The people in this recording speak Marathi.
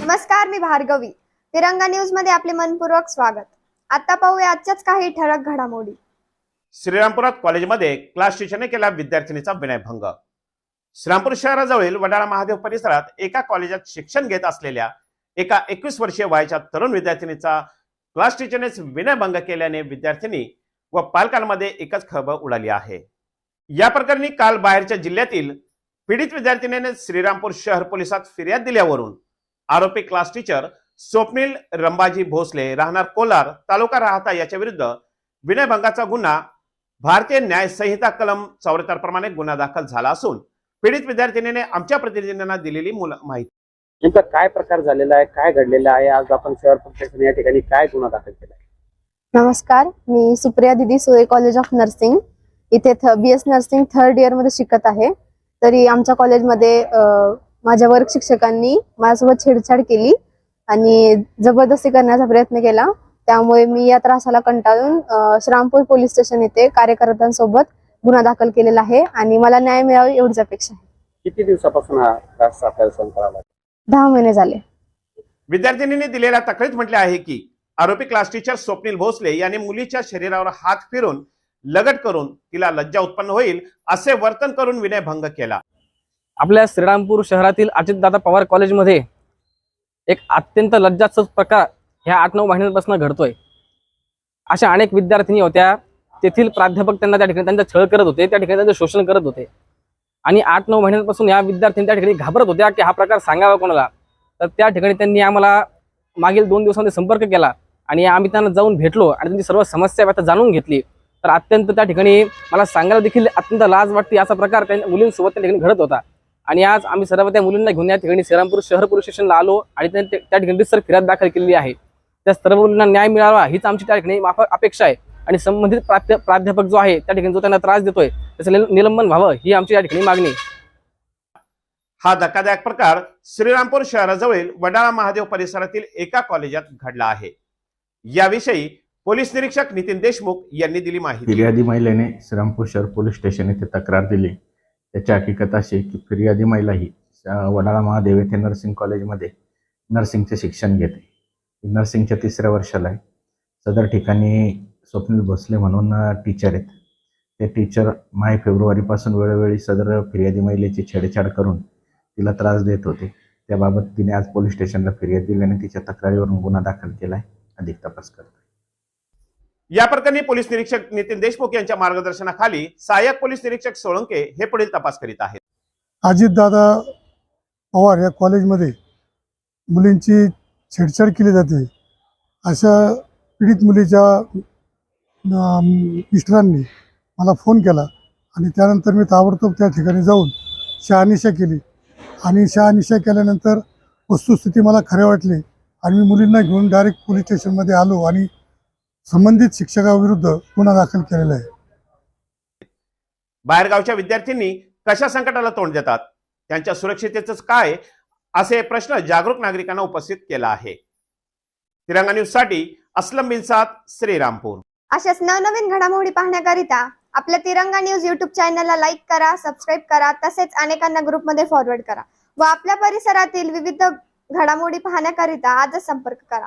नमस्कार मी भार्गवी. तिरंगा न्यूजमध्ये आपले मनपूर्वक स्वागत. आता पाहूया आजच्याच काही ठळक घडामोडी. श्रीरामपुरात कॉलेजमध्ये क्लास टीचरने केला विद्यार्थिनीचा विनयभंग. श्रीरामपूर शहराजवळील वडाळा महादेव परिसरात एका कॉलेजात शिक्षण घेत असलेल्या एका एकवीस वर्षीय वयाच्या तरुण विद्यार्थिनीचा क्लास टीचरनेच विनयभंग केल्याने विद्यार्थिनी व पालकांमध्ये एकच खळबळ उडाली आहे. या प्रकरणी काल बाहेरच्या जिल्ह्यातील पीडित विद्यार्थिनीने श्रीरामपूर शहर पोलिसात फिर्याद दिल्यावरून आरोपी क्लास टीचर स्वप्नील रंबाजी भोसले राहणार कोलार तालुका राहता याच्या विरुद्ध विनयभंगाचा गुन्हा भारतीय न्याय संहिता कलम चौऱ्याहत्तर प्रमाणे गुन्हा दाखल झाला असून पीडित विद्यार्थिनीने आमच्या प्रतिनिधींना दिलेली मुल- माहिती. नेमका काय प्रकार झालेला आहे? काय घडलेलं आहे? आज आपण शहर पोलीस या ठिकाणी काय गुन्हा दाखल केला आहे? नमस्कार मी सुप्रिया दिदी सुळे कॉलेज ऑफ नर्सिंग इथे बी एस नर्सिंग थर्ड इयरमध्ये शिकत आहे. तरी आमच्या कॉलेजमध्ये अ, माझ्या वर्ग शिक्षकांनी माझ्यासोबत छेडछाड केली आणि जबरदस्ती करण्याचा प्रयत्न केला. त्यामुळे मी या त्रासाला कंटाळून श्रामपूर पोलीस स्टेशन येथे कार्यकर्त्यांसोबत गुन्हा दाखल केलेला आहे आणि मला न्याय मिळावा एवढीच अपेक्षा आहे. किती दिवसापासून हा त्रास आपल्याला सहन करावा लागला दहा महिने झाले. विद्यार्थिनीने दिलेल्या तक्रारीत म्हटले आहे की आरोपी क्लास टीचर स्वप्नील भोसले यांनी मुलीच्या शरीरावर हात फिरून लगट करून तिला लज्जा उत्पन्न होईल असे वर्तन करून विनयभंग केला. आपल्या श्रीरामपूर शहरातील अजितदादा पवार कॉलेजमध्ये एक अत्यंत लज्जास्पद प्रकार ह्या आठ नऊ महिन्यांपासून घडतोय. अशा अनेक विद्यार्थिनी होत्या. तेथील प्राध्यापक त्यांना त्या ठिकाणी त्यांचा छळ करत होते त्या ठिकाणी त्यांचं शोषण करत होते. आणि आठ नऊ महिन्यांपासून या विद्यार्थ्यांनी त्या ठिकाणी घाबरत होत्या की हा प्रकार सांगावा कोणाला? तर त्या ठिकाणी त्यांनी आम्हाला मागील दोन दिवसांमध्ये संपर्क केला आणि आम्ही त्यांना जाऊन भेटलो आणि त्यांची सर्व समस्या आता जाणून घेतली. तर अत्यंत त्या ठिकाणी मला सांगायला देखील अत्यंत लाज वाटते असा प्रकार त्या मुलींसोबत त्या ठिकाणी घडत होता. आणि आज आम्ही सर्व त्या मुलींना घेऊन या ठिकाणी श्रीरामपूर शहर पोलीस स्टेशनला आलो आणि त्या त्या ठिकाणी सर फिर्याद दाखल केलेली आहे. त्या सर्व मुलींना न्याय मिळावा हीच आमची त्या ठिकाणी माफ अपेक्षा आहे. आणि संबंधित प्राध्या प्राध्यापक जो आहे त्या ठिकाणी जो त्यांना त्रास देतोय त्याचं निल- निलंबन व्हावं ही आमची या ठिकाणी मागणी. हा धक्कादायक प्रकार श्रीरामपूर शहराजवळील वडाळा महादेव परिसरातील एका कॉलेजात घडला आहे. याविषयी पोलीस निरीक्षक नितीन देशमुख यांनी दिली माहिती. फिर्यादी महिलेने श्रीरामपूर शहर पोलीस स्टेशन येथे तक्रार दिली. त्याची हकीकत अशी आहे की फिर्यादी महिला ही वडाळा महादेव येथे नर्सिंग कॉलेजमध्ये नर्सिंगचे शिक्षण घेते. नर्सिंगच्या तिसऱ्या वर्षाला आहे. सदर ठिकाणी स्वप्नील भोसले म्हणून टीचर आहेत. ते टीचर माय फेब्रुवारीपासून वेळोवेळी सदर फिर्यादी महिलेची छेडछाड करून तिला त्रास देत होते. त्याबाबत तिने आज पोलीस स्टेशनला फिर्याद दिल्याने तिच्या तक्रारीवरून गुन्हा दाखल केला आहे. अधिक तपास करतो या प्रकरणी पोलीस निरीक्षक नितीन देशमुख यांच्या मार्गदर्शनाखाली सहाय्यक पोलीस निरीक्षक सोळंके हे पुढील तपास करीत आहेत. अजितदादा पवार या कॉलेजमध्ये मुलींची छेडछाड केली जाते. अशा पीडित मुलीच्या मिस्टरांनी मला फोन केला आणि त्यानंतर मी ताबडतोब त्या ठिकाणी जाऊन शहानिशा केली. आणि शहानिशा केल्यानंतर वस्तुस्थिती मला खरे वाटली आणि मी मुलींना घेऊन डायरेक्ट पोलीस स्टेशनमध्ये आलो आणि संबंधित शिक्षकाविरुद्ध गुन्हा दाखल केलेला आहे. बाहेरगावच्या विद्यार्थ्यांनी कशा संकटाला तोंड देतात? त्यांच्या सुरक्षितेच काय? असे प्रश्न जागरूक नागरिकांना उपस्थित केला आहे. तिरंगा न्यूजसाठी असलम बिनसाद श्रीरामपूर. अशाच नवनवीन घडामोडी पाहण्याकरिता आपल्या तिरंगा न्यूज युट्यूब चॅनलला लाईक करा सबस्क्राईब करा तसेच अनेकांना ग्रुपमध्ये फॉरवर्ड करा व आपल्या परिसरातील विविध घडामोडी पाहण्याकरिता आजच संपर्क करा.